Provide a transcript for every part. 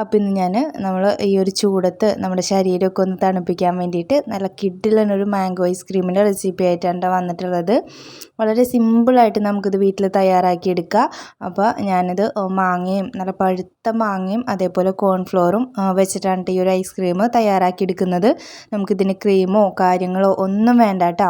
അപ്പോൾ ഇന്ന് ഞാൻ നമ്മൾ ഈ ഒരു ചൂടത്ത് നമ്മുടെ ശരീരമൊക്കെ ഒന്ന് തണുപ്പിക്കാൻ വേണ്ടിയിട്ട് നല്ല കിഡിലൊരു മാംഗോ ഐസ്ക്രീമിന്റെ റെസിപ്പി ആയിട്ടാണ് വന്നിട്ടുള്ളത്. വളരെ സിമ്പിളായിട്ട് നമുക്കിത് വീട്ടിൽ തയ്യാറാക്കിയെടുക്കാം. അപ്പോൾ ഞാനിത് മാങ്ങയും നല്ല പഴുത്ത മാങ്ങയും അതേപോലെ കോൺഫ്ലോറും വെച്ചിട്ടാണ് ഈ ഒരു ഐസ്ക്രീം തയ്യാറാക്കിയെടുക്കുന്നത്. നമുക്കിതിന് ക്രീമോ കാര്യങ്ങളോ ഒന്നും വേണ്ട കേട്ടോ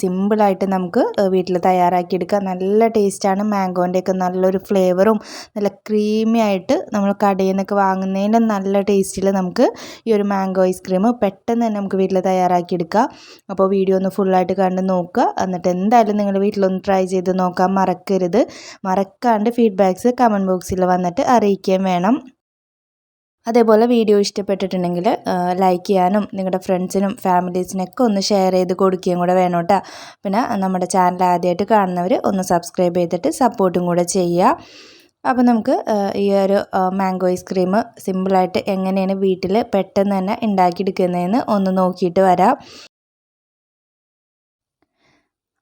സിമ്പിളായിട്ട് നമുക്ക് വീട്ടിൽ തയ്യാറാക്കിയെടുക്കാം. നല്ല ടേസ്റ്റാണ് മാംഗോന്റെയൊക്കെ നല്ലൊരു ഫ്ലേവറും നല്ല ക്രീമി ആയിട്ട് നമ്മൾ കടയിൽ നിന്നൊക്കെ വാങ്ങുന്നതിന്റെ നല്ല ടേസ്റ്റിൽ നമുക്ക് ഈ ഒരു മാംഗോ ഐസ്ക്രീം പെട്ടെന്ന് തന്നെ നമുക്ക് വീട്ടിൽ തയ്യാറാക്കിയെടുക്കാം. അപ്പോൾ വീഡിയോ ഒന്ന് ഫുള്ളായിട്ട് കണ്ട് നോക്കുക. എന്നിട്ട് എന്തായാലും നിങ്ങൾ വീട്ടിലൊന്ന് ട്രൈ ചെയ്ത് നോക്കാൻ മറക്കരുത്. മറക്കാണ്ട് ഫീഡ്ബാക്ക്സ് കമന്റ് ബോക്സിൽ വന്നിട്ട് അറിയിക്കുകയും വേണം. അതേപോലെ വീഡിയോ ഇഷ്ടപ്പെട്ടിട്ടുണ്ടെങ്കിൽ ലൈക്ക് ചെയ്യാനും നിങ്ങളുടെ ഫ്രണ്ട്സിനും ഫാമിലീസിനൊക്കെ ഒന്ന് ഷെയർ ചെയ്ത് കൊടുക്കുകയും കൂടെ വേണം കേട്ടോ. പിന്നെ നമ്മുടെ ചാനൽ ആദ്യമായിട്ട് കാണുന്നവർ ഒന്ന് സബ്സ്ക്രൈബ് ചെയ്തിട്ട് സപ്പോർട്ടും കൂടെ ചെയ്യുക. അപ്പോൾ നമുക്ക് ഈ ഒരു മാംഗോ ഐസ്ക്രീം സിമ്പിളായിട്ട് എങ്ങനെയാണ് വീട്ടിൽ പെട്ടെന്ന് തന്നെ ഉണ്ടാക്കിയെടുക്കുന്നതെന്ന് ഒന്ന് നോക്കിയിട്ട് വരാം.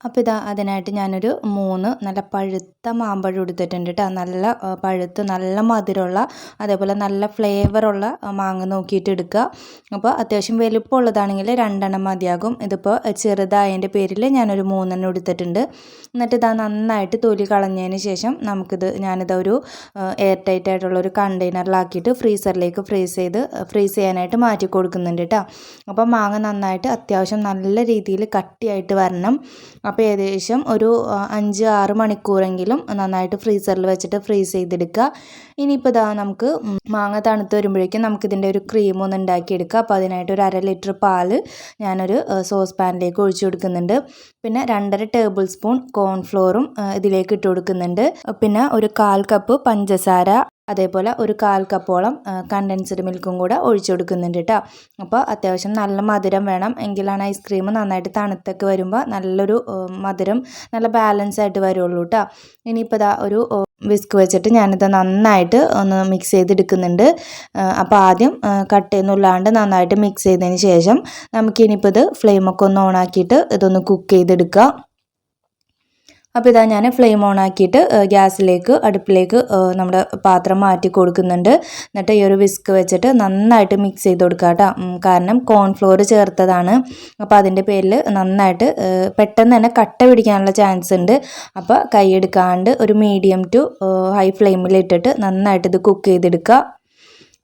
അപ്പോൾ ഇതാ അതിനായിട്ട് ഞാനൊരു മൂന്ന് നല്ല പഴുത്ത മാമ്പഴം എടുത്തിട്ടുണ്ട് കേട്ടോ നല്ല പഴുത്ത് നല്ല മധുരമുള്ള അതേപോലെ നല്ല ഫ്ലേവറുള്ള മാങ്ങ നോക്കിയിട്ട് എടുക്കുക. അപ്പോൾ അത്യാവശ്യം വലുപ്പമുള്ളതാണെങ്കിൽ രണ്ടെണ്ണം മതിയാകും. ഇതിപ്പോൾ ചെറുതായതിന്റെ പേരിൽ ഞാനൊരു മൂന്നെണ്ണം എടുത്തിട്ടുണ്ട്. എന്നിട്ട് ഇതാ നന്നായിട്ട് തൊലി കളഞ്ഞതിന് ശേഷം നമുക്കിത് ഞാനിത് ഒരു എയർ ടൈറ്റ് ആയിട്ടുള്ള ഒരു കണ്ടെയ്നറിലാക്കിയിട്ട് ഫ്രീസറിലേക്ക് ഫ്രീസ് ചെയ്ത് ഫ്രീസ് ചെയ്യാനായിട്ട് മാറ്റി കൊടുക്കുന്നുണ്ട് കേട്ടോ അപ്പോൾ മാങ്ങ നന്നായിട്ട് അത്യാവശ്യം നല്ല രീതിയിൽ കട്ടിയായിട്ട് വരണം. അപ്പോൾ ഏകദേശം ഒരു അഞ്ച് ആറ് മണിക്കൂറെങ്കിലും നന്നായിട്ട് ഫ്രീസറിൽ വെച്ചിട്ട് ഫ്രീസ് ചെയ്തെടുക്കുക. ഇനിയിപ്പോൾ ഇതാ നമുക്ക് മാങ്ങ തണുത്ത് വരുമ്പോഴേക്കും നമുക്കിതിന്റെ ഒരു ക്രീം ഒന്ന് ഉണ്ടാക്കിയെടുക്കുക. അപ്പോൾ അതിനായിട്ട് ഒരു അര ലിറ്റർ പാൽ ഞാനൊരു സോസ് പാനിലേക്ക് ഒഴിച്ചു കൊടുക്കുന്നുണ്ട്. പിന്നെ രണ്ടര ടേബിൾ സ്പൂൺ കോൺഫ്ലോറും ഇതിലേക്ക് ഇട്ട് കൊടുക്കുന്നുണ്ട്. പിന്നെ ഒരു കാൽ കപ്പ് പഞ്ചസാര അതേപോലെ ഒരു കാൽ കപ്പോളം കണ്ടൻസ്ഡ് മിൽക്കും കൂടെ ഒഴിച്ചു കൊടുക്കുന്നുണ്ട് കേട്ടോ അപ്പോൾ അത്യാവശ്യം നല്ല മധുരം വേണം. എങ്കിലാണ് ഐസ്ക്രീം നന്നായിട്ട് തണുത്തൊക്കെ വരുമ്പോൾ നല്ലൊരു മധുരം നല്ല ബാലൻസ് ആയിട്ട് വരുള്ളൂ കേട്ടോ ഇനിയിപ്പോൾ ഇതാ ഒരു വിസ്ക് വെച്ചിട്ട് ഞാനിത് നന്നായിട്ട് ഒന്ന് മിക്സ് ചെയ്തെടുക്കുന്നുണ്ട്. അപ്പോൾ ആദ്യം കട്ട് കട്ടയൊന്നുമില്ലാണ്ട് നന്നായിട്ട് മിക്സ് ചെയ്തതിന് ശേഷം നമുക്കിനിയിപ്പോൾ ഇത് ഫ്ലെയിമൊക്കെ ഒന്ന് ഓണാക്കിയിട്ട് ഇതൊന്ന് കുക്ക് ചെയ്തെടുക്കാം. അപ്പോൾ ഇതാ ഞാൻ ഫ്ലെയിം ഓൺ ആക്കിയിട്ട് ഗ്യാസിലേക്ക് അടുപ്പിലേക്ക് നമ്മുടെ പാത്രം മാറ്റി കൊടുക്കുന്നുണ്ട്. എന്നിട്ട് ഈ ഒരു വിസ്ക് വെച്ചിട്ട് നന്നായിട്ട് മിക്സ് ചെയ്ത് കൊടുക്കുക കേട്ടോ കാരണം കോൺഫ്ലോർ ചേർത്തതാണ്. അപ്പോൾ അതിന്റെ പേരിൽ നന്നായിട്ട് പെട്ടെന്ന് തന്നെ കട്ട പിടിക്കാനുള്ള ചാൻസ് ഉണ്ട്. അപ്പോൾ കൈ എടുക്കാണ്ട് ഒരു മീഡിയം ടു ഹൈ ഫ്ലെയിമിൽ ഇട്ടിട്ട് നന്നായിട്ട് ഇത് കുക്ക് ചെയ്തെടുക്കുക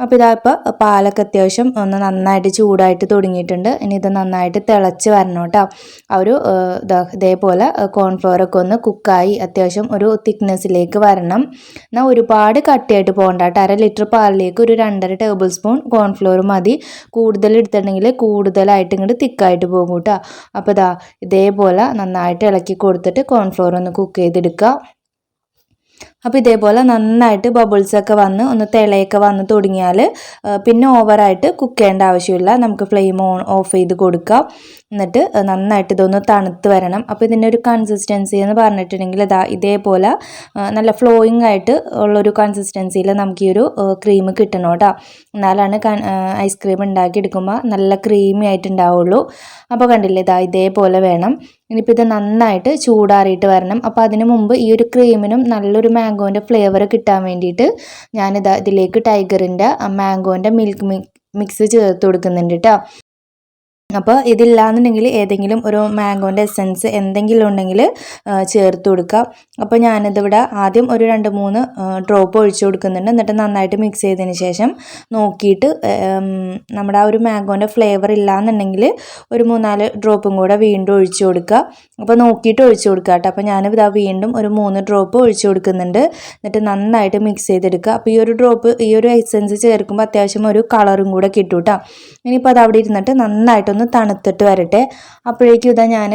അപ്പോൾ ഇതാ ഇപ്പോൾ പാലൊക്കെ അത്യാവശ്യം ഒന്ന് നന്നായിട്ട് ചൂടായിട്ട് തുടങ്ങിയിട്ടുണ്ട്. ഇനി ഇത് നന്നായിട്ട് തിളച്ച് വരണം കേട്ടോ. ആ ഒരു ഇതേപോലെ കോൺഫ്ലോറൊക്കെ ഒന്ന് കുക്കായി അത്യാവശ്യം ഒരു തിക്നെസ്സിലേക്ക് വരണം. എന്നാൽ ഒരുപാട് കട്ടിയായിട്ട് പോകണ്ട കേട്ടോ. അര ലിറ്റർ പാലിലേക്ക് ഒരു രണ്ടര ടേബിൾ സ്പൂൺ കോൺഫ്ലോർ മതി. കൂടുതൽ എടുത്തിട്ടുണ്ടെങ്കിൽ കൂടുതലായിട്ട് ഇങ്ങോട്ട് തിക്കായിട്ട് പോകും കേട്ടോ. അപ്പോൾ ഇതാ ഇതേപോലെ നന്നായിട്ട് ഇളക്കി കൊടുത്തിട്ട് കോൺഫ്ലോർ ഒന്ന് കുക്ക് ചെയ്തെടുക്കുക. അപ്പോൾ ഇതേപോലെ നന്നായിട്ട് ബബിൾസൊക്കെ വന്ന് ഒന്ന് തിളയൊക്കെ വന്ന് തുടങ്ങിയാൽ പിന്നെ ഓവറായിട്ട് കുക്ക് ചെയ്യേണ്ട ആവശ്യമില്ല. നമുക്ക് ഫ്ലെയിം ഓൺ ഓഫ് ചെയ്ത് കൊടുക്കാം. എന്നിട്ട് നന്നായിട്ട് ഇതൊന്ന് തണുത്ത് വരണം. അപ്പോൾ ഇതിന്റെ ഒരു കൺസിസ്റ്റൻസി എന്ന് പറഞ്ഞിട്ടുണ്ടെങ്കിൽ ഇതാ ഇതേപോലെ നല്ല ഫ്ലോയിങ് ആയിട്ട് ഉള്ളൊരു കൺസിസ്റ്റൻസിയിൽ നമുക്ക് ഈ ഒരു ക്രീം കിട്ടണം കേട്ടോ. എന്നാലാണ് ഐസ്ക്രീം ഉണ്ടാക്കിയെടുക്കുമ്പോൾ നല്ല ക്രീമി ആയിട്ടുണ്ടാവുള്ളൂ അപ്പോൾ കണ്ടില്ലേ ഇതാ ഇതേപോലെ വേണം. ഇനിയിപ്പോൾ ഇത് നന്നായിട്ട് ചൂടാറിയിട്ട് വരണം. അപ്പോൾ അതിന് മുമ്പ് ഈ ഒരു ക്രീമിനും നല്ലൊരു മാംഗോന്റെ ഫ്ലേവർ കിട്ടാൻ വേണ്ടിയിട്ട് ഞാനിതാ ഇതിലേക്ക് ടൈഗറിന്റെ മാംഗോന്റെ മിൽക്ക് മിക്സ് ചേർത്ത് കൊടുക്കുന്നുണ്ട് കേട്ടോ അപ്പോൾ ഇതില്ലാന്നുണ്ടെങ്കിൽ ഏതെങ്കിലും ഒരു മാംഗോന്റെ എസെൻസ് എന്തെങ്കിലും ഉണ്ടെങ്കിൽ ചേർത്ത് കൊടുക്കാം അപ്പോൾ ഞാനിതിവിടെ ആദ്യം ഒരു രണ്ട് മൂന്ന് ഡ്രോപ്പ് ഒഴിച്ചു കൊടുക്കുന്നുണ്ട്. എന്നിട്ട് നന്നായിട്ട് മിക്സ് ചെയ്തതിന് ശേഷം നോക്കിയിട്ട് നമ്മുടെ ആ ഒരു മാംഗോന്റെ ഫ്ലേവർ ഇല്ലാന്നുണ്ടെങ്കിൽ ഒരു മൂന്നാൽ ഡ്രോപ്പും കൂടെ വീണ്ടും ഒഴിച്ചു കൊടുക്കുക. അപ്പോൾ നോക്കിയിട്ട് ഒഴിച്ചു കൊടുക്കുക കേട്ടോ. അപ്പോൾ ഞാനിതാ വീണ്ടും ഒരു മൂന്ന് ഡ്രോപ്പ് ഒഴിച്ചു കൊടുക്കുന്നുണ്ട്. എന്നിട്ട് നന്നായിട്ട് മിക്സ് ചെയ്തെടുക്കുക. അപ്പോൾ ഈ ഒരു ഡ്രോപ്പ് ഈ ഒരു എസെൻസ് ചേർക്കുമ്പോൾ അത്യാവശ്യം ഒരു കളറും കൂടെ കിട്ടും കേട്ടോ. ഇനിയിപ്പോൾ അത് അവിടെ ഇരുന്നിട്ട് നന്നായിട്ടൊന്ന് ഒന്ന് തണുത്തിട്ട് വരട്ടെ. അപ്പോഴേക്കും ഇതാ ഞാൻ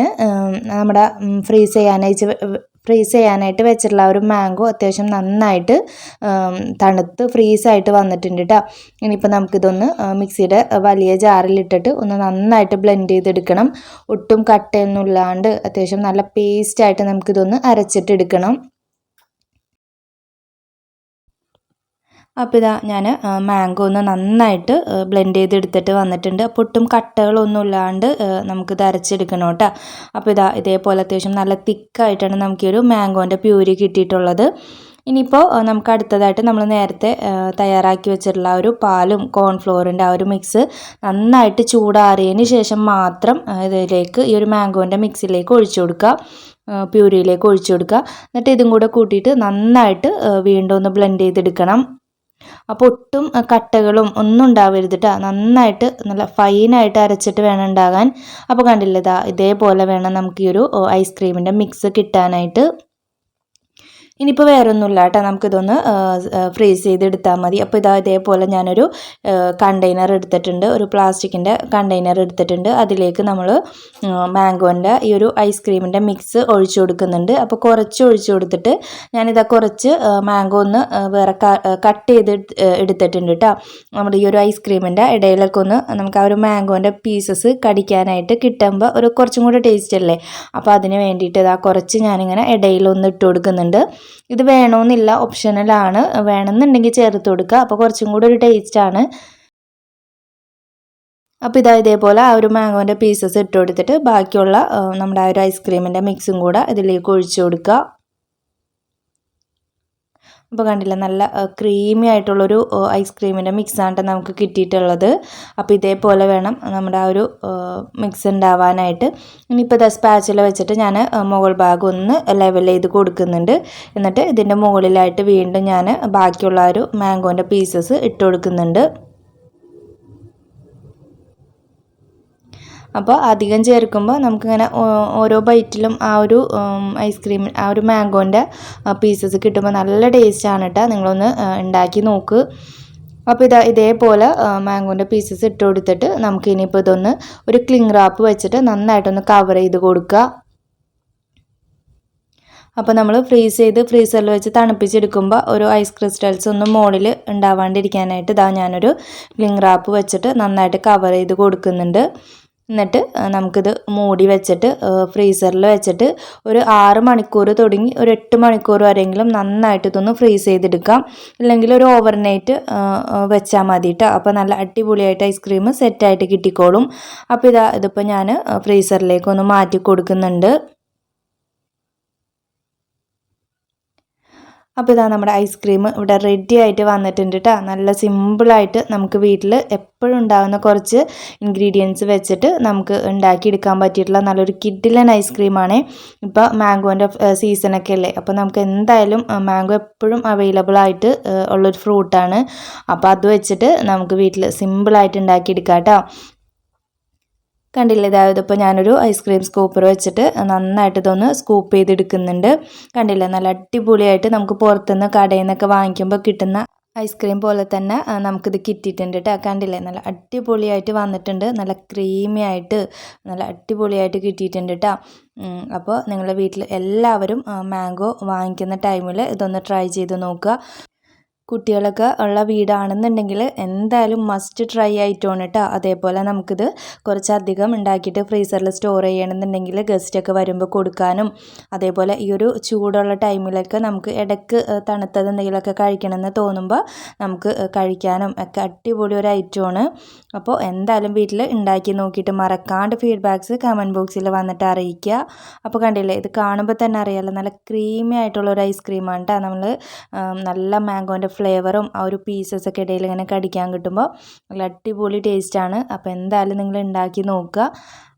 നമ്മുടെ ഫ്രീസ് ചെയ്യാനായിട്ട് ഫ്രീസ് ചെയ്യാനായിട്ട് വെച്ചിട്ടുള്ള ഒരു മാംഗോ അത്യാവശ്യം നന്നായിട്ട് തണുത്ത് ഫ്രീസായിട്ട് വന്നിട്ടുണ്ട് കേട്ടോ ഇനിയിപ്പോൾ നമുക്കിതൊന്ന് മിക്സിയുടെ വലിയ ജാറിലിട്ടിട്ട് ഒന്ന് നന്നായിട്ട് ബ്ലെൻഡ് ചെയ്തെടുക്കണം. ഒട്ടും കട്ടയൊന്നും ഇല്ലാണ്ട് അത്യാവശ്യം നല്ല പേസ്റ്റായിട്ട് നമുക്കിതൊന്ന് അരച്ചിട്ടെടുക്കണം. അപ്പോൾ ഇതാ ഞാൻ മാംഗോ ഒന്ന് നന്നായിട്ട് ബ്ലെൻഡ് ചെയ്തെടുത്തിട്ട് വന്നിട്ടുണ്ട്. അപ്പോൾ ഒട്ടും കട്ടകളൊന്നും ഇല്ലാണ്ട് നമുക്കിത് അരച്ചെടുക്കണം കേട്ടോ. അപ്പോൾ ഇതാ ഇതേപോലെ അത്യാവശ്യം നല്ല തിക്കായിട്ടാണ് നമുക്കൊരു മാംഗോന്റെ പ്യൂരി കിട്ടിയിട്ടുള്ളത്. ഇനിയിപ്പോൾ നമുക്ക് അടുത്തതായിട്ട് നമ്മൾ നേരത്തെ തയ്യാറാക്കി വെച്ചിട്ടുള്ള ആ ഒരു പാലും കോൺഫ്ലോറിന്റെ ആ ഒരു മിക്സ് നന്നായിട്ട് ചൂടാറിയതിന് ശേഷം മാത്രം ഇതിലേക്ക് ഈ ഒരു മാംഗോന്റെ മിക്സിലേക്ക് ഒഴിച്ചു കൊടുക്കുക. പ്യൂരിയിലേക്ക് ഒഴിച്ചു കൊടുക്കുക. എന്നിട്ട് ഇതും കൂടെ കൂട്ടിയിട്ട് നന്നായിട്ട് വീണ്ടും ഒന്ന് ബ്ലെൻഡ് ചെയ്തെടുക്കണം. അപ്പോൾ ഒട്ടും കട്ടകളും ഒന്നും ഉണ്ടാവരുത് കേട്ടോ നന്നായിട്ട് നല്ല ഫൈനായിട്ട് അരച്ചിട്ട് വേണം ഉണ്ടാകാൻ. അപ്പോൾ കണ്ടില്ലേ ഇതാ ഇതേപോലെ വേണം നമുക്ക് ഈ ഒരു ഐസ്ക്രീമിന്റെ മിക്സ് കിട്ടാനായിട്ട്. ഇനിയിപ്പോൾ വേറെ ഒന്നുമില്ല കേട്ടോ. നമുക്കിതൊന്ന് ഫ്രീസ് ചെയ്തെടുത്താൽ മതി. അപ്പോൾ ഇതാ ഇതേപോലെ ഞാനൊരു കണ്ടെയ്നർ എടുത്തിട്ടുണ്ട്. ഒരു പ്ലാസ്റ്റിക്കിന്റെ കണ്ടെയ്നർ എടുത്തിട്ടുണ്ട്. അതിലേക്ക് നമ്മൾ മാംഗോന്റെ ഈ ഒരു ഐസ്ക്രീമിന്റെ മിക്സ് ഒഴിച്ചു കൊടുക്കുന്നുണ്ട്. അപ്പോൾ കുറച്ച് ഒഴിച്ചു കൊടുത്തിട്ട് ഞാനിതാ കുറച്ച് മാംഗോ ഒന്ന് വേറെ കട്ട് ചെയ്ത് എടുത്തിട്ടുണ്ട് കേട്ടോ. നമ്മുടെ ഈ ഒരു ഐസ്ക്രീമിന്റെ ഇടയിലൊക്കെ ഒന്ന് നമുക്ക് ആ ഒരു മാംഗോന്റെ പീസസ് കടിക്കാനായിട്ട് കിട്ടുമ്പോൾ ഒരു കുറച്ചും കൂടെ ടേസ്റ്റ് അല്ലേ? അപ്പോൾ അതിന് വേണ്ടിയിട്ട് ഇതാ കുറച്ച് ഞാനിങ്ങനെ ഇടയിലൊന്ന് ഇട്ട് കൊടുക്കുന്നുണ്ട്. ഇത് വേണമെന്നില്ല ഓപ്ഷനലാണ് വേണമെന്നുണ്ടെങ്കിൽ ചേർത്ത് കൊടുക്കുക അപ്പോൾ കുറച്ചും കൂടി ഒരു ടേസ്റ്റാണ് അപ്പോൾ ഇതാ ഇതേപോലെ ആ ഒരു മാംഗോന്റെ പീസസ് ഇട്ട് കൊടുത്തിട്ട് ബാക്കിയുള്ള നമ്മുടെ ആ ഒരു ഐസ്ക്രീമിന്റെ മിക്സും കൂടെ ഇതിലേക്ക് ഒഴിച്ചു കൊടുക്കുക അപ്പോൾ കണ്ടില്ല നല്ല ക്രീമി ആയിട്ടുള്ളൊരു ഐസ്ക്രീമിന്റെ മിക്സാണ് നമുക്ക് കിട്ടിയിട്ടുള്ളത്. അപ്പോൾ ഇതേപോലെ വേണം നമ്മുടെ ആ ഒരു മിക്സ് ഉണ്ടാവാനായിട്ട് ഇനിയിപ്പോൾ ദ സ്പാച്ചില വെച്ചിട്ട് ഞാൻ മുകൾ ഭാഗം ഒന്ന് ലെവൽ ചെയ്ത് കൊടുക്കുന്നുണ്ട്. എന്നിട്ട് ഇതിന്റെ മുകളിലായിട്ട് വീണ്ടും ഞാൻ ബാക്കിയുള്ള ഒരു മാംഗോന്റെ പീസസ് ഇട്ട് കൊടുക്കുന്നുണ്ട്. അപ്പോൾ അധികം ചേർക്കുമ്പോൾ നമുക്കിങ്ങനെ ഓരോ ബൈറ്റിലും ആ ഒരു ഐസ്ക്രീം ആ ഒരു മാംഗോന്റെ പീസസ് കിട്ടുമ്പോൾ നല്ല ടേസ്റ്റാണ് കേട്ടോ നിങ്ങളൊന്ന് ഉണ്ടാക്കി നോക്ക്. അപ്പോൾ ഇതാ ഇതേപോലെ മാംഗോന്റെ പീസസ് ഇട്ട് കൊടുത്തിട്ട് നമുക്ക് ഇനിയിപ്പോൾ ഇതൊന്ന് ഒരു ക്ലിങ് റാപ്പ് വെച്ചിട്ട് നന്നായിട്ടൊന്ന് കവർ ചെയ്ത് കൊടുക്കുക അപ്പോൾ നമ്മൾ ഫ്രീസ് ചെയ്ത് ഫ്രീസറിൽ വെച്ച് തണുപ്പിച്ചെടുക്കുമ്പോൾ ഒരു ഐസ് ക്രിസ്റ്റൽസ് ഒന്നും മുകളിൽ ഉണ്ടാവാണ്ടിരിക്കാനായിട്ട് ഇതാ ഞാനൊരു ക്ലിങ് റാപ്പ് വെച്ചിട്ട് നന്നായിട്ട് കവർ ചെയ്ത് കൊടുക്കുന്നുണ്ട്. എന്നിട്ട് നമുക്കിത് മൂടി വെച്ചിട്ട് ഫ്രീസറിൽ വെച്ചിട്ട് ഒരു ആറ് മണിക്കൂർ തുടങ്ങി ഒരു എട്ട് മണിക്കൂർ വരെയെങ്കിലും നന്നായിട്ട് ഇതൊന്ന് ഫ്രീസ് ചെയ്തെടുക്കാം. അല്ലെങ്കിൽ ഒരു ഓവർനൈറ്റ് വെച്ചാൽ മതി കേട്ടോ അപ്പോൾ നല്ല അടിപൊളിയായിട്ട് ഐസ്ക്രീം സെറ്റായിട്ട് കിട്ടിക്കോളും. അപ്പോൾ ഇതാ ഇതിപ്പോൾ ഞാൻ ഫ്രീസറിലേക്ക് ഒന്ന് മാറ്റി കൊടുക്കുന്നുണ്ട്. അപ്പോൾ ഇതാ നമ്മുടെ ഐസ്ക്രീം ഇവിടെ റെഡി ആയിട്ട് വന്നിട്ടുണ്ട് കേട്ടോ നല്ല സിമ്പിളായിട്ട് നമുക്ക് വീട്ടിൽ എപ്പോഴും ഉണ്ടാകുന്ന കുറച്ച് ഇൻഗ്രീഡിയൻസ് വെച്ചിട്ട് നമുക്ക് ഉണ്ടാക്കിയെടുക്കാൻ പറ്റിയിട്ടുള്ള നല്ലൊരു കിഡിലൻ ഐസ്ക്രീമാണ് ഇപ്പോൾ മാംഗോന്റെ സീസണൊക്കെ അല്ലേ? അപ്പോൾ നമുക്ക് എന്തായാലും മാംഗോ എപ്പോഴും അവൈലബിൾ ആയിട്ട് ഉള്ളൊരു ഫ്രൂട്ടാണ് അപ്പോൾ അത് വെച്ചിട്ട് നമുക്ക് വീട്ടിൽ സിമ്പിളായിട്ട് ഉണ്ടാക്കിയെടുക്കാം കേട്ടോ കണ്ടില്ലേ? ഇതായത് ഇപ്പോൾ ഞാനൊരു ഐസ്ക്രീം സ്കൂപ്പർ വെച്ചിട്ട് നന്നായിട്ട് ഇതൊന്ന് സ്കൂപ്പ് ചെയ്തെടുക്കുന്നുണ്ട്. കണ്ടില്ലേ? നല്ല അടിപൊളിയായിട്ട് നമുക്ക് പുറത്തുനിന്ന് കടയിൽ നിന്നൊക്കെ വാങ്ങിക്കുമ്പോൾ കിട്ടുന്ന ഐസ്ക്രീം പോലെ തന്നെ നമുക്കിത് കിട്ടിയിട്ടുണ്ട് കേട്ടോ കണ്ടില്ലേ? നല്ല അടിപൊളിയായിട്ട് വന്നിട്ടുണ്ട്. നല്ല ക്രീമി ആയിട്ട് നല്ല അടിപൊളിയായിട്ട് കിട്ടിയിട്ടുണ്ട് കേട്ടോ അപ്പോൾ നിങ്ങളുടെ വീട്ടിൽ എല്ലാവരും മാംഗോ വാങ്ങിക്കുന്ന ടൈമിൽ ഇതൊന്ന് ട്രൈ ചെയ്ത് നോക്കുക. കുട്ടികളൊക്കെ ഉള്ള വീടാണെന്നുണ്ടെങ്കിൽ എന്തായാലും മസ്റ്റ് ട്രൈ ആയിട്ടാണ് കേട്ടോ അതേപോലെ നമുക്കിത് കുറച്ചധികം ഉണ്ടാക്കിയിട്ട് ഫ്രീസറിൽ സ്റ്റോർ ചെയ്യണമെന്നുണ്ടെങ്കിൽ ഗസ്റ്റൊക്കെ വരുമ്പോൾ കൊടുക്കാനും അതേപോലെ ഈ ഒരു ചൂടുള്ള ടൈമിലൊക്കെ നമുക്ക് ഇടയ്ക്ക് തണുത്തത് എന്തെങ്കിലുമൊക്കെ കഴിക്കണമെന്ന് തോന്നുമ്പോൾ നമുക്ക് കഴിക്കാനും ഒക്കെ അടിപൊളി ഒരു ഐറ്റമാണ്. അപ്പോൾ എന്തായാലും വീട്ടിൽ ഉണ്ടാക്കി നോക്കിയിട്ട് മറക്കാണ്ട് ഫീഡ്ബാക്ക്സ് കമന്റ് ബോക്സിൽ വന്നിട്ട് അറിയിക്കുക. അപ്പോൾ കണ്ടില്ലേ ഇത് കാണുമ്പോൾ തന്നെ അറിയാമല്ലോ നല്ല ക്രീമി ആയിട്ടുള്ള ഒരു ഐസ്ക്രീമാണ് കേട്ടോ നമ്മൾ നല്ല മാംഗോന്റെ ഫ്ലേവറും ആ ഒരു പീസസൊക്കെ ഇടയിൽ ഇങ്ങനെ കടിക്കാൻ കിട്ടുമ്പോൾ നല്ല അടിപൊളി ടേസ്റ്റാണ് അപ്പോൾ എന്തായാലും നിങ്ങൾ ഉണ്ടാക്കി നോക്കുക.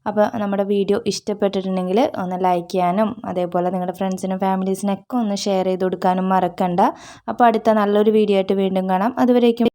അപ്പോൾ നമ്മുടെ വീഡിയോ ഇഷ്ടപ്പെട്ടിട്ടുണ്ടെങ്കിൽ ഒന്ന് ലൈക്ക് ചെയ്യാനും അതേപോലെ നിങ്ങളുടെ ഫ്രണ്ട്സിനും ഫാമിലീസിനൊക്കെ ഒന്ന് ഷെയർ ചെയ്ത് കൊടുക്കാനും മറക്കണ്ട. അപ്പോൾ അടുത്ത നല്ലൊരു വീഡിയോ ആയിട്ട് വീണ്ടും കാണാം. അതുവരേക്കും